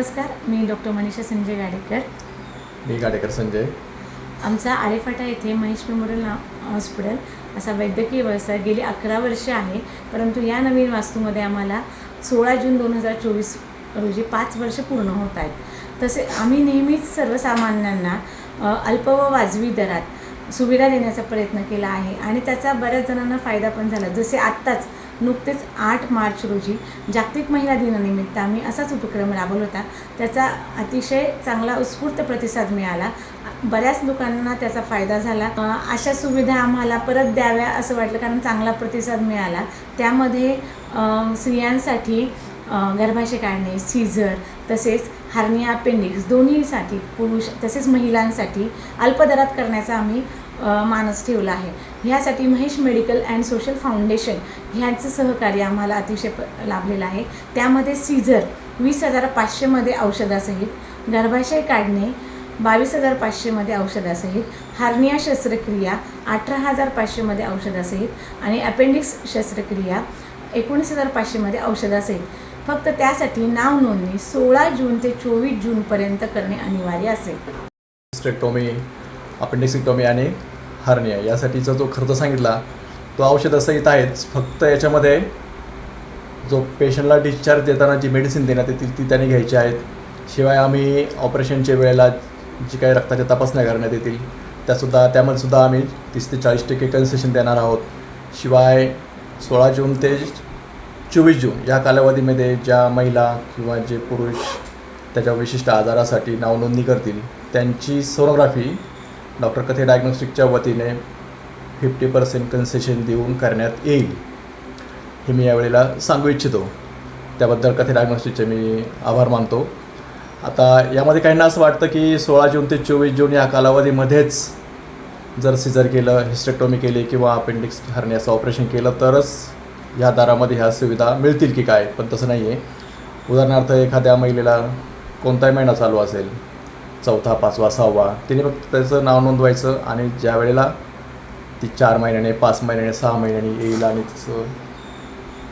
नमस्कार मी डॉक्टर मनीषा संजय गाडेकर. मी गाडेकर संजय. आमचा आरेफाटा येथे महेश मेमोरियल हॉस्पिटल असा वैद्यकीय व्यवसाय गेली अकरा वर्षे आहे. परंतु या नवीन वास्तूमध्ये आम्हाला सोळा जून दोन हजार चोवीस रोजी पाच वर्ष पूर्ण होत आहेत. तसे आम्ही नेहमीच सर्वसामान्यांना अल्प व वाजवी दरात सुविधा देण्याचा प्रयत्न केला आहे आणि त्याचा बऱ्याच जणांना फायदा पण झाला. जसे आत्ताच नुकतेच आठ मार्च रोजी जागतिक महिला दिनानिमित्त आम्ही असाच उपक्रम राबवला होता. त्याचा अतिशय चांगला उत्स्फूर्त प्रतिसाद मिळाला. बऱ्याच लोकांना त्याचा फायदा झाला. अशा सुविधा आम्हाला परत द्याव्या असं वाटलं कारण चांगला प्रतिसाद मिळाला. त्यामध्ये स्त्रियांसाठी गर्भाशय काढणे सीझर तसेच हार्निया अपेंडिक्स दोन्हीसाठी पुरुष तसेच महिलांसाठी अल्पदरात करण्याचा आम्ही मानस ठेवला आहे. ह्यासाठी Mahesh medical and social foundation ह्यांचं सहकार्य आम्हाला अतिशय प लाभलेलं आहे. त्यामध्ये सीझर वीस हजार पाचशेमध्ये औषधासहित गर्भाशय काढणे बावीस हजार पाचशेमध्ये औषधासहित हार्निया शस्त्रक्रिया अठरा हजार पाचशेमध्ये औषधासहित आणि अपेंडिक्स शस्त्रक्रिया एकोणीस हजार पाचशेमध्ये औषधासहित. फक्त त्यासाठी नाव नोंदणी सोळा जून ते चोवीस जूनपर्यंत करणे अनिवार्य असेल. स्ट्रेक्टोमी आणि हार्निया यासाठीचा जो खर्च सांगितला तो औषधासहित आहेच फक्त याच्यामध्ये जो पेशंटला डिस्चार्ज देताना जी मेडिसिन देण्यात येतील ती त्याने घ्यायची आहेत. शिवाय आम्ही ऑपरेशनच्या वेळेला जी काही रक्ताच्या तपासण्या करण्यात येतील त्यासुद्धा त्यामध्ये सुद्धा आम्ही तीस ते चाळीस टक्के कन्सेशन देणार आहोत. शिवाय सोळा जून ते चोवीस जून या कालावधीमध्ये ज्या महिला किंवा जे पुरुष त्याच्या विशिष्ट आजारासाठी नावनोंदणी करतील त्यांची सोनोग्राफी डॉक्टर कथे डायग्नोस्टिकच्या वतीने फिफ्टी पर्सेंट कन्सेशन देऊन करण्यात येईल हे मी यावेळेला सांगू इच्छितो. त्याबद्दल कथे डायग्नोस्टिकचे मी आभार मानतो. आता यामध्ये काहींना असं वाटतं की सोळा जून ते चोवीस जून या कालावधीमध्येच जर सिजर केलं हिस्टेक्टॉमी केली किंवा अपेंडिक्स हरण्याचं ऑपरेशन केलं तरच ह्या दारामध्ये ह्या सुविधा मिळतील की काय? पण तसं नाही आहे उदाहरणार्थ एखाद्या महिलेला कोणताही महिना चालू असेल चौथा पाचवा सहावा. तिने फक्त त्याचं नाव नोंदवायचं आणि ज्या वेळेला ती चार महिन्याने पाच महिन्याने सहा महिन्याने येईल आणि तिचं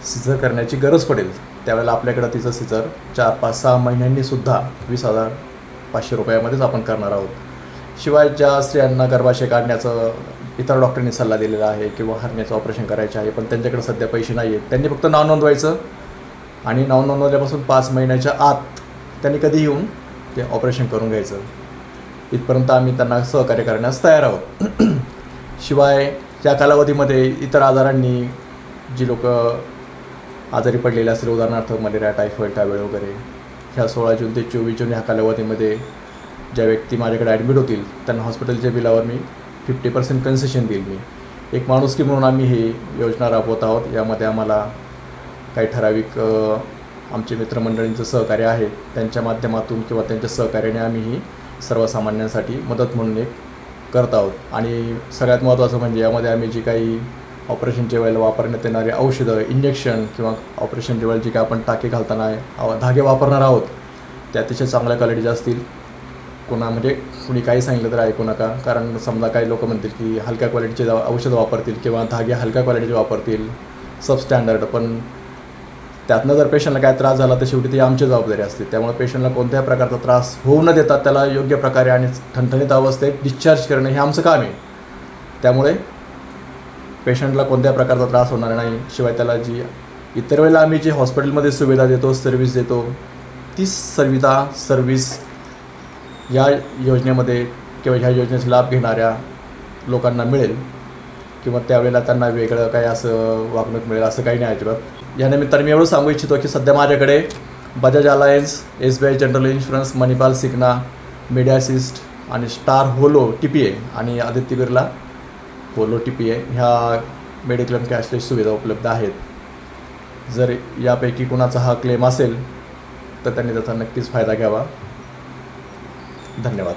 सिझर करण्याची गरज पडेल त्यावेळेला आपल्याकडं तिचं सिझर चार पाच सहा महिन्यांनीसुद्धा वीस हजार पाचशे रुपयामध्येच आपण करणार आहोत. शिवाय ज्या स्त्रियांना गर्भाशय काढण्याचं इतर डॉक्टरांनी सल्ला दिलेला आहे किंवा हरण्याचं ऑपरेशन करायचं आहे पण त्यांच्याकडे सध्या पैसे नाही आहेत त्यांनी फक्त नाव नोंदवायचं आणि नाव नोंदवल्यापासून पाच महिन्याच्या आत त्यांनी कधी येऊन ते ऑपरेशन करून घ्यायचं. इथपर्यंत आम्ही त्यांना सहकार्य करण्यास तयार आहोत. शिवाय या कालावधीमध्ये इतर आजारांनी जी लोक आजारी पडलेले असतील उदाहरणार्थ मलेरिया टायफॉईड टायफॉईड वगैरे ह्या सोळा जून ते चोवीस जून ह्या कालावधीमध्ये ज्या व्यक्ती माझ्याकडे ॲडमिट होतील त्यांना हॉस्पिटलच्या बिलावर मी फिफ्टी पर्सेंट कन्सेशन देईल मी. एक माणुसकी म्हणून आम्ही ही योजना राबवत आहोत. यामध्ये आम्हाला काही ठराविक आमचे मित्रमंडळींचं सहकार्य आहे. त्यांच्या माध्यमातून किंवा त्यांच्या सहकार्याने आम्ही ही सर्वसामान्यांसाठी मदत म्हणून एक करत आहोत. आणि सगळ्यात महत्त्वाचं म्हणजे यामध्ये आम्ही जी काही ऑपरेशनच्या वेळेला वापरण्यात येणारे औषधं इंजेक्शन किंवा ऑपरेशनच्या वेळेला जी काही आपण टाके घालताना धागे वापरणार आहोत ते अतिशय चांगल्या क्वालिटीचे असतील. कोणा म्हणजे कुणी काही सांगितलं तर ऐकू नका. कारण समजा काही लोक म्हणतील की हलक्या क्वालिटीचे औषधं वापरतील किंवा धागे हलक्या क्वालिटीचे वापरतील. सबस्टँडर्ड पण त्यातनं जर पेशंटला काय त्रास झाला तर शेवटी ती आमची जबाबदारी असते. त्यामुळे पेशंटला कोणत्याही प्रकारचा त्रास होऊ न देता त्याला योग्य प्रकारे आणि ठणठणीत अवस्थेत डिस्चार्ज करणं हे आमचं काम आहे. त्यामुळे पेशंटला कोणत्या प्रकारचा त्रास होणार नाही. शिवाय त्याला जी इतर वेळेला आम्ही जी हॉस्पिटलमध्ये सुविधा देतो सर्व्हिस देतो ती सुविधा सर्व्हिस या योजनेमध्ये किंवा ह्या योजनेचा लाभ घेणाऱ्या लोकांना मिळेल. किंवा त्यावेळेला त्यांना वेगळं काही असं वागणूक मिळेल असं काही नाही अजिबात. या निमित्ताने मी एवढं सांगू इच्छितो की सध्या माझ्याकडे Bajaj Allianz S B I general insurance Manipal Cigna Medi Assist आणि star hollow T P A आणि आदित्य बिर्ला होलो टी पी ए ह्या मेडिक्लेम कॅशलेस सुविधा उपलब्ध आहेत. जर यापैकी कुणाचा हा क्लेम असेल तर त्यांनी त्याचा नक्कीच फायदा घ्यावा. धन्यवाद.